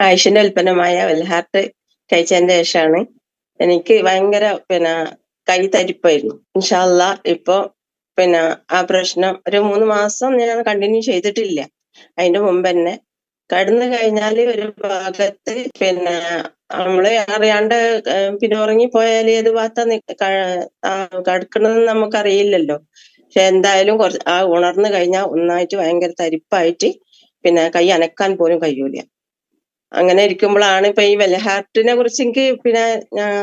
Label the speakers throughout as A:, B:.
A: ആയുഷിന്റെ ഉൽപ്പന്നമായ വെൽഹാർട്ട് കഴിച്ചതിന്റെ ശേഷമാണ് എനിക്ക് ഭയങ്കര പിന്നെ കൈ തരിപ്പായിരുന്നു. ഇൻഷാല്ല ഇപ്പൊ പിന്നെ ആ പ്രശ്നം ഒരു മൂന്ന് മാസം ഞാൻ കണ്ടിന്യൂ ചെയ്തിട്ടില്ല. അതിന്റെ മുമ്പ് തന്നെ. കടന്നു കഴിഞ്ഞാൽ ഒരു ഭാഗത്ത് പിന്നെ നമ്മൾ അറിയാണ്ട് പിന്നെ ഉറങ്ങിപ്പോയാൽ ഏത് ഭാഗത്ത കിടക്കണമെന്ന് നമുക്കറിയില്ലല്ലോ. പക്ഷെ എന്തായാലും കുറച്ച് ആ ഉണർന്നു കഴിഞ്ഞാൽ ഒന്നായിട്ട് ഭയങ്കര തരിപ്പായിട്ട് പിന്നെ കൈ അനക്കാൻ പോലും കഴിയൂല. അങ്ങനെ ഇരിക്കുമ്പോഴാണ് ഇപ്പൊ ഈ വെല്ല ഹാർട്ടിനെ കുറിച്ച് എനിക്ക് പിന്നെ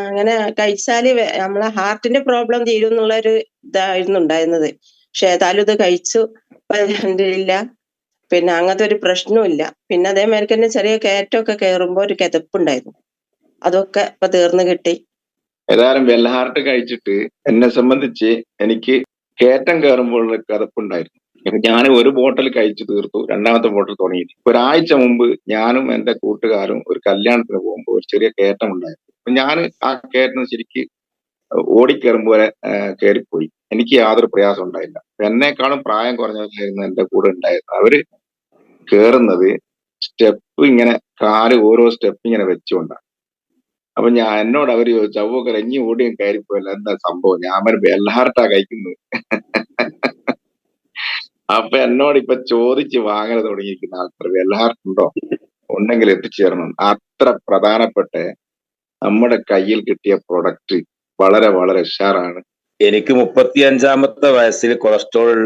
A: അങ്ങനെ കഴിച്ചാൽ നമ്മളെ ഹാർട്ടിന്റെ പ്രോബ്ലം തീരും എന്നുള്ള ഒരു ഇതായിരുന്നു ഉണ്ടായിരുന്നത്. പക്ഷെ ഏതായാലും ഇത് കഴിച്ചു. ഇല്ല. പിന്നെ അങ്ങനത്തെ ഒരു പ്രശ്നവും ഇല്ല. പിന്നെ അതേമാതിരി തന്നെ ചെറിയ കയറ്റമൊക്കെ കയറുമ്പോ ഒരു കിതപ്പുണ്ടായിരുന്നു. അതൊക്കെ ഇപ്പൊ തീർന്നു കിട്ടി.
B: ഏതായാലും വെല്ലഹാർട്ട് കഴിച്ചിട്ട് എന്നെ സംബന്ധിച്ച് എനിക്ക് കയറ്റം കയറുമ്പോൾ ഒരു കഥപ്പുണ്ടായിരുന്നു ഞാൻ ഒരു ബോട്ടിൽ കഴിച്ചു തീർത്തു. രണ്ടാമത്തെ ബോട്ടിൽ തുടങ്ങി ഒരാഴ്ച മുമ്പ് ഞാനും എന്റെ കൂട്ടുകാരും ഒരു കല്യാണത്തിന് പോകുമ്പോൾ ഒരു ചെറിയ കയറ്റം ഉണ്ടായിരുന്നു. അപ്പൊ ഞാൻ ആ കയറ്റം ശരിക്ക് ഓടിക്കയറുമ്പോൾ കയറിപ്പോയി എനിക്ക് യാതൊരു പ്രയാസം ഉണ്ടായില്ല. അപ്പൊ എന്നെക്കാളും പ്രായം കുറഞ്ഞവരായിരുന്നു എന്റെ കൂടെ ഉണ്ടായിരുന്നത്. അവർ കേറുന്നത് സ്റ്റെപ്പ് ഇങ്ങനെ കാൽ ഓരോ സ്റ്റെപ്പ് ഇങ്ങനെ വെച്ചുകൊണ്ടാണ്. അപ്പൊ ഞാൻ എന്നോട് അവർ ചോദിച്ചു ഇനി ഓടിയും കയറിപ്പോയില്ല എന്താ സംഭവം? ഞാൻ ബെൽഹാർട്ടാ കഴിക്കുന്നത്. അപ്പൊ എന്നോട് ഇപ്പൊ ചോദിച്ച് വാങ്ങൽ തുടങ്ങിയിരിക്കുന്ന ആൾക്കാർ എല്ലാവർക്കും ഉണ്ടോ? ഉണ്ടെങ്കിൽ എത്തിച്ചേരണം. അത്ര പ്രധാനപ്പെട്ട നമ്മുടെ കയ്യിൽ കിട്ടിയ പ്രൊഡക്റ്റ് വളരെ വളരെ ഉഷാറാണ്.
C: എനിക്ക് മുപ്പത്തി അഞ്ചാമത്തെ വയസ്സിൽ കൊളസ്ട്രോൾ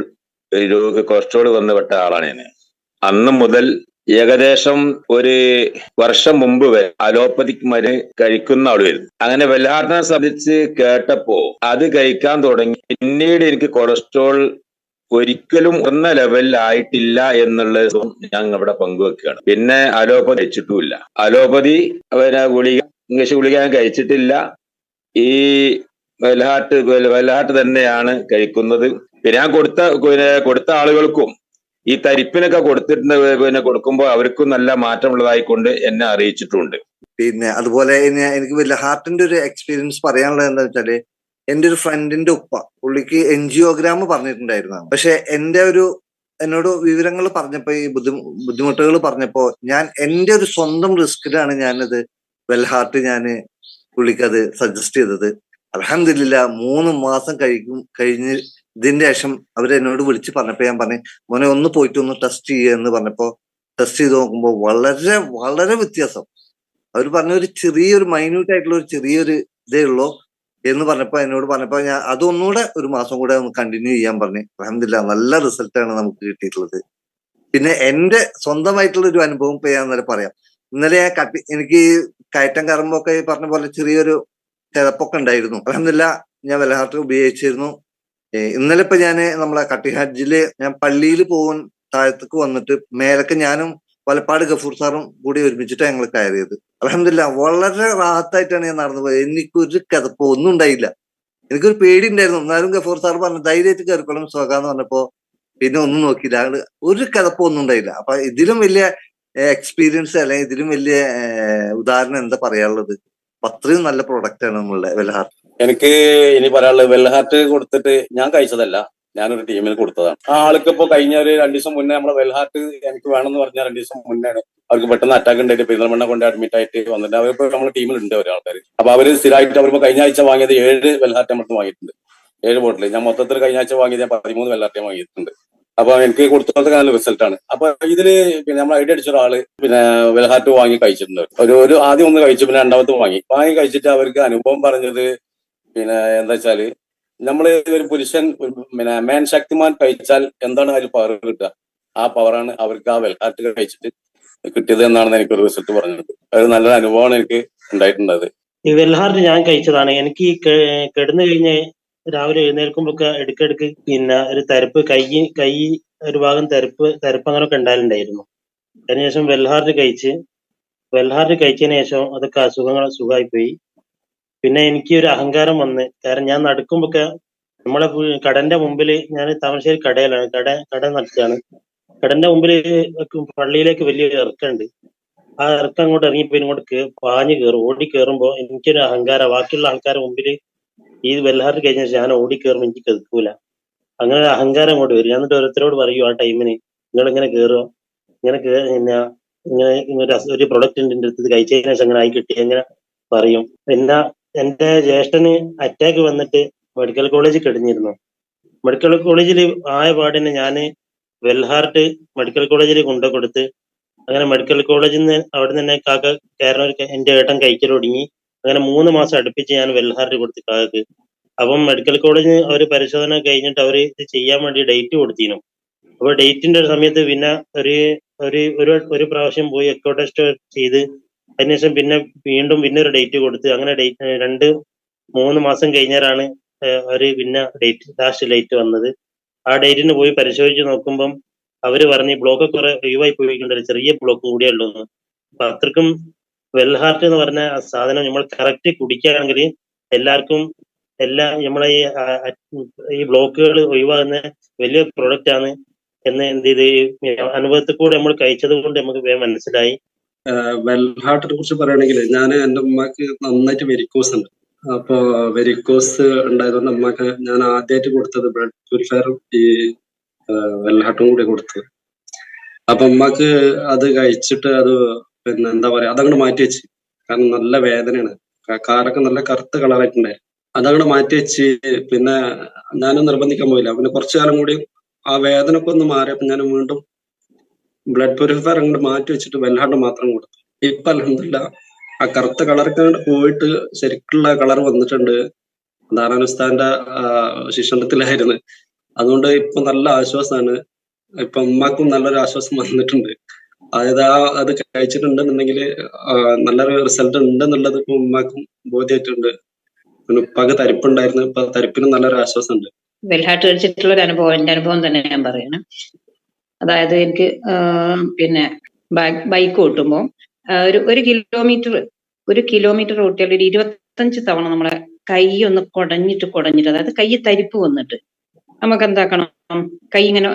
C: രോഗ കൊളസ്ട്രോൾ വന്നുപെട്ട ആളാണ് ഞാൻ. അന്ന് മുതൽ ഏകദേശം ഒരു വർഷം മുമ്പ് വരെ അലോപ്പതിക് മരുന്ന് കഴിക്കുന്ന ആളുമായിരുന്നു. അങ്ങനെ വെല്ലാർട്ടിനെ സംബന്ധിച്ച് കേട്ടപ്പോ അത് കഴിക്കാൻ തുടങ്ങി. പിന്നീട് എനിക്ക് കൊളസ്ട്രോൾ ഒരിക്കലും ഒന്ന ലെവലിലായിട്ടില്ല എന്നുള്ളതും ഞാൻ ഇവിടെ പങ്കുവെക്കുകയാണ്. പിന്നെ അലോപ്പതി കഴിച്ചിട്ടുമില്ല അലോപ്പതി പിന്നെ ഗുളിക ഇംഗ്ലീഷ് ഗുളിക ഞാൻ കഴിച്ചിട്ടില്ല. ഈ വെലഹാട്ട് വെലഹാട്ട് തന്നെയാണ് കഴിക്കുന്നത്. പിന്നെ ഞാൻ കൊടുത്ത പിന്നെ കൊടുത്ത ആളുകൾക്കും ഈ തരിപ്പിനൊക്കെ കൊടുത്തിട്ടുണ്ട് പിന്നെ കൊടുക്കുമ്പോൾ അവർക്കും നല്ല മാറ്റമുള്ളതായിക്കൊണ്ട് എന്നെ അറിയിച്ചിട്ടുണ്ട്.
D: പിന്നെ അതുപോലെ എനിക്ക് ഹാർട്ടിന്റെ ഒരു എക്സ്പീരിയൻസ് പറയാനുള്ളത് എന്താ വെച്ചാൽ എന്റെ ഒരു ഫ്രണ്ടിന്റെ ഉപ്പ പുള്ളിക്ക് എൻജിയോഗ്രാം പറഞ്ഞിട്ടുണ്ടായിരുന്നതാണ് പക്ഷെ എന്റെ ഒരു എന്നോട് വിവരങ്ങൾ പറഞ്ഞപ്പോ ഈ ബുദ്ധിമു ബുദ്ധിമുട്ടുകൾ പറഞ്ഞപ്പോ ഞാൻ എന്റെ ഒരു സ്വന്തം റിസ്കിലാണ് ഞാനത് വെൽഹാർട്ട് ഞാൻ പുള്ളിക്ക് അത് സജസ്റ്റ് ചെയ്തത്. അലഹമില്ല മൂന്ന് മാസം കഴിക്കും കഴിഞ്ഞ് ഇതിന്റെ ശേഷം അവർ എന്നോട് വിളിച്ച് പറഞ്ഞപ്പോ ഞാൻ പറഞ്ഞു മോനെ ഒന്ന് പോയിട്ട് ഒന്ന് ടെസ്റ്റ് ചെയ്യുക എന്ന് പറഞ്ഞപ്പോ ടെസ്റ്റ് ചെയ്ത് നോക്കുമ്പോൾ വളരെ വളരെ വ്യത്യാസം. അവർ പറഞ്ഞ ഒരു ചെറിയൊരു മൈന്യൂട്ട് ആയിട്ടുള്ള ഒരു ചെറിയൊരു ഇതേ ഉള്ളൂ. എന്ന് പറഞ്ഞപ്പോ എന്നോട് പറഞ്ഞപ്പോ ഞാൻ അതൊന്നുകൂടെ ഒരു മാസം കൂടെ നമുക്ക് കണ്ടിന്യൂ ചെയ്യാൻ പറഞ്ഞു. അലഹമില്ല നല്ല റിസൾട്ടാണ് നമുക്ക് കിട്ടിയിട്ടുള്ളത്. പിന്നെ എന്റെ സ്വന്തമായിട്ടുള്ള ഒരു അനുഭവം ഇപ്പൊ ഞാൻ ഇന്നലെ പറയാം. ഇന്നലെ ഞാൻ കട്ടി എനിക്ക് കയറ്റം കറമ്പൊക്കെ പറഞ്ഞ പോലെ ചെറിയൊരു കിതപ്പൊക്കെ ഉണ്ടായിരുന്നു. അലഹമില്ല ഞാൻ വെലഹാർട്ട് ഉപയോഗിച്ചിരുന്നു. ഇന്നലെ ഇപ്പൊ ഞാൻ നമ്മളെ കട്ടിഹാജിൽ ഞാൻ പള്ളിയിൽ പോകും താഴത്തേക്ക് വന്നിട്ട് മേലൊക്കെ ഞാനും വലപ്പാട് ഗഫൂർ സാറും കൂടി ഒരുമിച്ചിട്ടാണ് ഞങ്ങൾ കയറിയത്. അലഹമില്ല വളരെ റാഹത്തായിട്ടാണ് ഞാൻ നടന്നു പോയത്. എനിക്കൊരു കഥപ്പോ ഒന്നും ഉണ്ടായില്ല. എനിക്കൊരു പേടി ഉണ്ടായിരുന്നു എന്നാലും ഗഫൂർ സാർ പറഞ്ഞു ധൈര്യമായിട്ട് കയറിക്കോളും സുഖാന്ന് പറഞ്ഞപ്പോ പിന്നെ ഒന്നും നോക്കിയില്ല. അയാൾ ഒരു കഥപ്പോ ഒന്നും ഉണ്ടായില്ല. അപ്പൊ ഇതിലും വലിയ എക്സ്പീരിയൻസ് അല്ലെങ്കിൽ ഇതിലും വലിയ ഉദാഹരണം എന്താ പറയാനുള്ളത്? അത്രയും നല്ല പ്രോഡക്റ്റ് ആണ് നമ്മളുടെ വെൽഹാർട്ട്.
E: എനിക്ക് ഇനി പറയാനുള്ളത് വെൽഹാർട്ട് കൊടുത്തിട്ട് ഞാൻ കഴിച്ചതല്ല. ഞാനൊരു ടീമിന് കൊടുത്തതാണ്. ആ ആൾക്ക് ഇപ്പൊ കഴിഞ്ഞ ഒരു രണ്ടു ദിവസം മുന്നേ നമ്മളെ വെൽഹാർട്ട് എനിക്ക് വേണമെന്ന് പറഞ്ഞ രണ്ടു ദിവസം മുന്നേ അവർക്ക് പെട്ടെന്ന് അറ്റാക്ക് ഉണ്ടായിട്ട് പെരുന്തൽമണ്ണ കൊണ്ട് അഡ്മിറ്റ് ആയിട്ട് വന്നിട്ട് അവരിപ്പോ നമ്മുടെ ടീമിലുണ്ട് ഒരാൾക്കാർ അപ്പൊ അവർ സ്ഥിരമായിട്ട് അവരിപ്പോ കഴിഞ്ഞ ആഴ്ച വാങ്ങിയത് ഏഴ് വെൽഹാർട്ട് നമ്മൾ വാങ്ങിയിട്ടുണ്ട്. ഏഴ് ബോട്ടിൽ ഞാൻ മൊത്തത്തിൽ കഴിഞ്ഞ ആഴ്ച വാങ്ങിയത് പതിമൂന്ന് വെൽഹാർട്ട് വാങ്ങിയിട്ടുണ്ട്. അപ്പൊ എനിക്ക് കൊടുത്തത് നല്ല റിസൾട്ടാണ് അപ്പൊ ഇതിൽ പിന്നെ നമ്മൾ ഐഡിയ അടിച്ച ഒരാൾ പിന്നെ വെൽഹാർട്ട് വാങ്ങി കഴിച്ചിട്ടുണ്ട്. ഒരു ഒരു ആദ്യം ഒന്ന് കഴിച്ചു പിന്നെ രണ്ടാമത്തെ വാങ്ങി. വാങ്ങി കഴിച്ചിട്ട് അവർക്ക് അനുഭവം പറഞ്ഞത് പിന്നെ എന്താ വെച്ചാൽ നമ്മൾ ഒരു പുരുഷൻ മേൻ ശക്തിമാൻ കഴിച്ചാൽ എന്താണ് അതിൽ പവർ കിട്ടുക? ആ പവറാണ് അവർക്ക് ആ വെൽക്കാറ്റ് കഴിച്ചിട്ട് കിട്ടിയത് എന്നാണ് എനിക്ക് ഒരു റിസൾട്ട് പറഞ്ഞത്. അത് നല്ലൊരു അനുഭവമാണ് എനിക്ക് ഉണ്ടായിട്ടുണ്ടത്
F: ഈ വെൽഹാർട്ട് ഞാൻ കഴിച്ചതാണ്. എനിക്ക് കിടന്നു കഴിഞ്ഞ് രാവിലെ എഴുന്നേൽക്കുമ്പോഴൊക്കെ ഇടയ്ക്കിടയ്ക്ക് പിന്നെ ഒരു തരപ്പ് കൈ കൈ ഒരു ഭാഗം തരപ്പ് തരപ്പ് അങ്ങനെയൊക്കെ ഉണ്ടായിട്ടുണ്ടായിരുന്നു. അതിനുശേഷം വെൽഹാർട്ട് കഴിച്ച് വെൽഹാർട്ട് കഴിച്ചതിന് ശേഷം അതൊക്കെ അസുഖങ്ങൾ സുഖമായി പോയി പിന്നെ എനിക്ക് ഒരു അഹങ്കാരം വന്ന്. കാരണം ഞാൻ നടക്കുമ്പോഴൊക്കെ നമ്മളെ കടന്റെ മുമ്പിൽ ഞാൻ താമരശ്ശേരി കടയിലാണ്. കട കട നടത്തിയാണ്. കടന്റെ മുമ്പിൽ പള്ളിയിലേക്ക് വലിയൊരു ഇറക്കമുണ്ട് ആ ഇറക്കം അങ്ങോട്ട് ഇറങ്ങിപ്പോ ഇങ്ങോട്ട് പാഞ്ഞു കയറും ഓടി കയറുമ്പോ എനിക്കൊരു അഹങ്കാരം ബാക്കിയുള്ള ആൾക്കാരെ മുമ്പിൽ ഈ വെല്ലാറ് കഴിഞ്ഞ ഞാൻ ഓടി കയറുമ്പോൾ എനിക്ക് കേൾക്കൂല. അങ്ങനെ ഒരു അഹങ്കാരം അങ്ങോട്ട് വരും. ഞാൻ എന്നിട്ട് ഓരോരുത്തരോട് പറയൂ ആ ടൈമിന് നിങ്ങൾ ഇങ്ങനെ കയറുക ഇങ്ങനെ പിന്നെ ഇങ്ങനെ ഒരു പ്രൊഡക്റ്റ് എന്റെ അടുത്ത് കഴിച്ചതിന് ശേഷം അങ്ങനെ ആയി കിട്ടി അങ്ങനെ പറയും. പിന്നെ എന്റെ ജ്യേഷ്ഠന് അറ്റാക്ക് വന്നിട്ട് മെഡിക്കൽ കോളേജിൽ കിടന്നിരുന്നു. മെഡിക്കൽ കോളേജിൽ ആയ പാടിന് ഞാൻ വെൽഹാർട്ട് മെഡിക്കൽ കോളേജിൽ കൊണ്ടു കൊടുത്ത് അങ്ങനെ മെഡിക്കൽ കോളേജിൽ നിന്ന് അവിടെ നിന്ന് കാക്ക കയറുന്ന എന്റെ ഏട്ടൻ കഴിക്കൽ ഒടുങ്ങി അങ്ങനെ മൂന്ന് മാസം അടുപ്പിച്ച് ഞാൻ വെൽഹാർട്ട് കൊടുത്ത് കാക്കക്ക്. അപ്പം മെഡിക്കൽ കോളേജിൽ അവർ പരിശോധന കഴിഞ്ഞിട്ട് അവർ ഇത് ചെയ്യാൻ വേണ്ടി ഡേറ്റ് കൊടുത്തിരുന്നു. അപ്പൊ ഡേറ്റിന്റെ സമയത്ത് പിന്നെ ഒരു ഒരു ഒരു പ്രാവശ്യം പോയി എക്കോ ടെസ്റ്റ് ചെയ്ത് അതിനുശേഷം പിന്നെ വീണ്ടും പിന്നെ ഒരു ഡേറ്റ് കൊടുത്ത് അങ്ങനെ ഡേറ്റ് രണ്ട് മൂന്ന് മാസം കഴിഞ്ഞാലാണ് ഒരു പിന്നെ ഡേറ്റ് ലാസ്റ്റ് ഡേറ്റ് വന്നത്. ആ ഡേറ്റിന് പോയി പരിശോധിച്ച് നോക്കുമ്പം അവർ പറഞ്ഞ് ബ്ലോക്ക് കുറെ ഒഴിവായി പോയിട്ടുണ്ട് ഒരു ചെറിയ ബ്ലോക്ക് കൂടിയേ ഉള്ളൂ അപ്പൊ അത്രക്കും വെൽഹാർട്ട് എന്ന് പറഞ്ഞ ആ സാധനം നമ്മൾ കറക്റ്റ് കുടിക്കുകയാണെങ്കിൽ എല്ലാവർക്കും എല്ലാ നമ്മളെ ഈ ഈ ബ്ലോക്കുകൾ ഒഴിവാകുന്ന വലിയ പ്രൊഡക്റ്റ് ആണ് എന്ന് എന്ത് ചെയ്ത് അനുഭവത്തിൽ കൂടെ നമ്മൾ കഴിച്ചത് കൊണ്ട് നമുക്ക് വേഗം
G: വെൽഹാർട്ടിനെ കുറിച്ച് പറയുകയാണെങ്കിൽ ഞാൻ എന്റെ ഉമ്മക്ക് നന്നായിട്ട് വെരിക്കോസ് ഉണ്ട്. അപ്പോ വെരിക്കോസ് ഉണ്ടായതുകൊണ്ട് അമ്മയ്ക്ക് ഞാൻ ആദ്യമായിട്ട് കൊടുത്തത് ബ്ലഡ് പ്യൂരിഫയറും ഈ വെൽഹാർട്ടും കൂടി കൊടുത്തത് അപ്പൊ അമ്മയ്ക്ക് അത് കഴിച്ചിട്ട് അത് പിന്നെ എന്താ പറയാ അതങ്ങോട്ട് മാറ്റി വെച്ച്. കാരണം നല്ല വേദനയാണ്. കാലൊക്കെ നല്ല കറുത്ത കളറായിട്ടുണ്ടായിരുന്നു അതങ്ങോട്ട് മാറ്റി വെച്ച് പിന്നെ ഞാനും നിർബന്ധിക്കാൻ പോയില്ല. പിന്നെ കുറച്ചു കാലം കൂടി ആ വേദനക്കൊന്ന് മാറിയപ്പോൾ ഞാൻ വീണ്ടും ബ്ലഡ് പ്യൂരിഫയർ അങ്ങോട്ട് മാറ്റി വെച്ചിട്ട് വെല്ലാണ്ട് മാത്രം കൊടുത്തു. ഇപ്പൊ അലഹമില്ല ആ കറുത്ത കളറൊക്കെ പോയിട്ട് ശരിക്കുള്ള കളർ വന്നിട്ടുണ്ട്. ധാരാനുസ്ഥാന്റെ ശിക്ഷണത്തിലായിരുന്നു. അതുകൊണ്ട് ഇപ്പൊ നല്ല ആശ്വാസമാണ് ഇപ്പൊ ഉമ്മാക്കും നല്ലൊരു ആശ്വാസം വന്നിട്ടുണ്ട്. അതായത് ആ അത് കഴിച്ചിട്ടുണ്ടെന്നുണ്ടെങ്കിൽ നല്ലൊരു റിസൾട്ട് ഉണ്ടെന്നുള്ളത് ഇപ്പൊ ഉമ്മാക്കും ബോധ്യമായിട്ടുണ്ട് പിന്നെ ഉപ്പാക്ക് തരിപ്പുണ്ടായിരുന്നു. ഇപ്പൊ തരിപ്പിനും നല്ലൊരു ആശ്വാസം ഉണ്ട്
H: വെൽഹാട്ട് കഴിച്ചിട്ടുള്ള ഒരു അനുഭവം എന്റെ അനുഭവം തന്നെ ഞാൻ പറയണം. അതായത് എനിക്ക് പിന്നെ ബൈക്ക് ഓട്ടുമ്പോൾ ഒരു ഒരു കിലോമീറ്റർ ഒരു കിലോമീറ്റർ ഓട്ടിയാൽ ഒരു ഇരുപത്തഞ്ച് തവണ നമ്മളെ കൈ ഒന്ന് കുടഞ്ഞിട്ട് കുടഞ്ഞിട്ട് അതായത് കൈ തരിപ്പ് വന്നിട്ട് നമുക്ക് എന്താക്കണം? കൈ ഇങ്ങനെ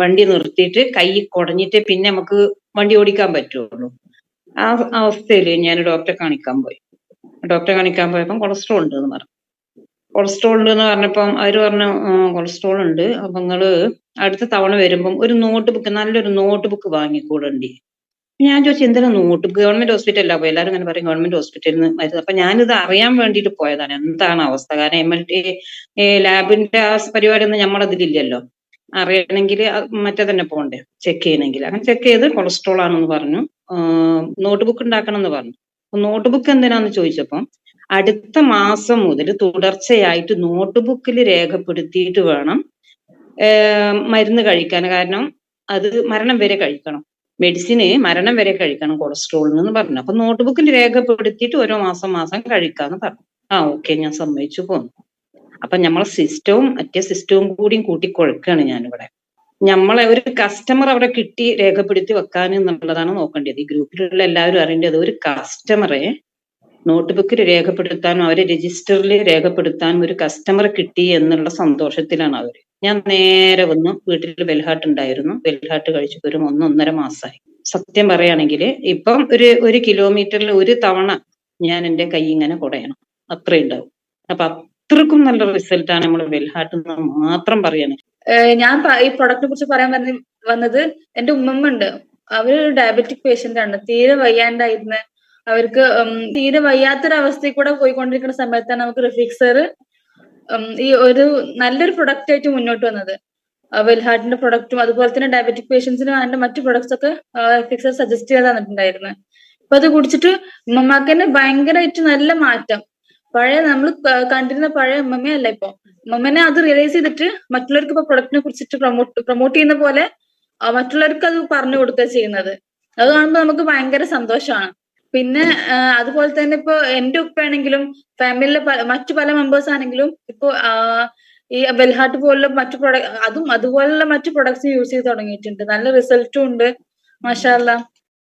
H: വണ്ടി നിർത്തിയിട്ട് കൈ കുടഞ്ഞിട്ട് പിന്നെ നമുക്ക് വണ്ടി ഓടിക്കാൻ പറ്റുള്ളൂ. ആ അവസ്ഥയിൽ ഞാൻ ഡോക്ടറെ കാണിക്കാൻ പോയി. ഡോക്ടറെ കാണിക്കാൻ പോയപ്പോൾ കൊളസ്ട്രോൾ ഉണ്ട് എന്ന് പറഞ്ഞു. കൊളസ്ട്രോൾ ഉണ്ട് എന്ന് പറഞ്ഞപ്പം അവർ പറഞ്ഞു കൊളസ്ട്രോൾ ഉണ്ട്. അപ്പൊ നിങ്ങൾ അടുത്ത തവണ വരുമ്പം ഒരു നോട്ട് ബുക്ക് നല്ലൊരു നോട്ട് ബുക്ക് വാങ്ങിക്കൂടണ്ടി. ഞാൻ ചോദിച്ചു എന്തിനാ നോട്ട് ബുക്ക് ഗവൺമെന്റ് ഹോസ്പിറ്റലിലാ പോയി? എല്ലാവരും അങ്ങനെ പറയും ഗവൺമെന്റ് ഹോസ്പിറ്റലിൽ നിന്ന് മരുന്ന്. അപ്പൊ ഞാനിത് അറിയാൻ വേണ്ടിയിട്ട് പോയതാണ്. എന്താണ് അവസ്ഥ? കാരണം എം എൽ ടി ലാബിന്റെ ആ പരിപാടി ഒന്നും നമ്മളതിലില്ലല്ലോ അറിയണമെങ്കിൽ മറ്റേ തന്നെ പോകണ്ടേ ചെക്ക് ചെയ്യണമെങ്കിൽ. അങ്ങനെ ചെക്ക് ചെയ്ത് കൊളസ്ട്രോൾ ആണെന്ന് പറഞ്ഞു. നോട്ട് ബുക്ക് ഉണ്ടാക്കണം എന്ന് പറഞ്ഞു. നോട്ട് ബുക്ക് എന്തിനാന്ന് ചോദിച്ചപ്പം അടുത്ത മാസം മുതൽ തുടർച്ചയായിട്ട് നോട്ട് ബുക്കിൽ രേഖപ്പെടുത്തിയിട്ട് വേണം മരുന്ന് കഴിക്കാൻ. കാരണം അത് മരണം വരെ കഴിക്കണം. മെഡിസിന് മരണം വരെ കഴിക്കണം കൊളസ്ട്രോളിന് എന്ന് പറഞ്ഞു. അപ്പൊ നോട്ട് ബുക്കിൽ രേഖപ്പെടുത്തിയിട്ട് ഓരോ മാസം മാസം കഴിക്കാന്ന് പറഞ്ഞു. ആ ഓക്കെ ഞാൻ സമ്മതിച്ചു പോന്നു. അപ്പൊ നമ്മളെ സിസ്റ്റവും മറ്റേ സിസ്റ്റവും കൂടിയും കൂട്ടി കൊഴക്കാണ് ഞാനിവിടെ. നമ്മളെ ഒരു കസ്റ്റമർ അവിടെ കിട്ടി രേഖപ്പെടുത്തി വെക്കാൻ എന്നുള്ളതാണ് നോക്കേണ്ടത്. ഈ ഗ്രൂപ്പിലുള്ള എല്ലാവരും അറിയേണ്ടത് ഒരു കസ്റ്റമറെ നോട്ട് ബുക്കിൽ രേഖപ്പെടുത്താനും അവരെ രജിസ്റ്ററിൽ രേഖപ്പെടുത്താനും ഒരു കസ്റ്റമർ കിട്ടി എന്നുള്ള സന്തോഷത്തിലാണ് അവർ ഞാൻ നേരെ വന്ന്. വീട്ടിൽ വെൽഹാട്ട് ഉണ്ടായിരുന്നു. വെൽഹാട്ട് കഴിച്ചു ഒരു ഒന്നൊന്നര മാസമായി. സത്യം പറയുകയാണെങ്കിൽ ഇപ്പം ഒരു ഒരു കിലോമീറ്ററിൽ ഒരു തവണ ഞാൻ എന്റെ കൈ ഇങ്ങനെ കുടയണം. അത്ര ഉണ്ടാവും. അപ്പൊ അത്രക്കും നല്ല റിസൾട്ടാണ് നമ്മൾ വെൽഹാട്ട് മാത്രം പറയണേ
I: ഞാൻ ഈ പ്രൊഡക്റ്റിനെ കുറിച്ച് പറയാൻ വന്നത് എന്റെ ഉമ്മമ്മ ഉണ്ട്. അവർ ഡയബറ്റിക് പേഷ്യന്റ് ആണ്. തീരെ വയ്യാണ്ടായിരുന്നു. അവർക്ക് തീരെ വയ്യാത്തൊരവസ്ഥയിൽ കൂടെ പോയിക്കൊണ്ടിരിക്കുന്ന സമയത്താണ് നമുക്ക് റിഫിക്സർ ഈ ഒരു നല്ലൊരു പ്രൊഡക്റ്റ് ആയിട്ട് മുന്നോട്ട് വന്നത്. വെൽഹാർട്ടിന്റെ പ്രൊഡക്റ്റും അതുപോലെ തന്നെ ഡയബറ്റിക് പേഷ്യൻസിന് വേണ്ട മറ്റു പ്രൊഡക്ട്സ് ഒക്കെ റിഫിക്സർ സജസ്റ്റ് ചെയ്ത് തന്നിട്ടുണ്ടായിരുന്നു. അപ്പൊ അത് കുടിച്ചിട്ട് ഉമ്മമാക്ക് തന്നെ ഭയങ്കരമായിട്ട് നല്ല മാറ്റം. പഴയ നമ്മൾ കണ്ടിരുന്ന പഴയ ഉമ്മമ്മയല്ല ഇപ്പൊ. ഉമ്മമ്മനെ അത് റിയലൈസ് ചെയ്തിട്ട് മറ്റുള്ളവർക്ക് ഇപ്പൊ പ്രൊഡക്റ്റിനെ കുറിച്ചിട്ട് പ്രൊമോട്ട് പ്രൊമോട്ട് ചെയ്യുന്ന പോലെ മറ്റുള്ളവർക്ക് അത് പറഞ്ഞു കൊടുക്കുക ചെയ്യുന്നത്. അത് കാണുമ്പോൾ നമുക്ക് ഭയങ്കര സന്തോഷമാണ്. പിന്നെ അതുപോലെ തന്നെ ഇപ്പൊ എന്റെ ഉപ്പയാണെങ്കിലും ഫാമിലിയിലെ മറ്റു പല മെമ്പേഴ്സ് ആണെങ്കിലും ഇപ്പൊ ഈ വെൽഹാർട്ട് പോലുള്ള മറ്റു പ്രൊഡക്ട് അതും അതുപോലുള്ള മറ്റു പ്രൊഡക്ട്സ് യൂസ് ചെയ്ത് തുടങ്ങിയിട്ടുണ്ട്. നല്ല റിസൾട്ടും ഉണ്ട്. മാഷാല്ല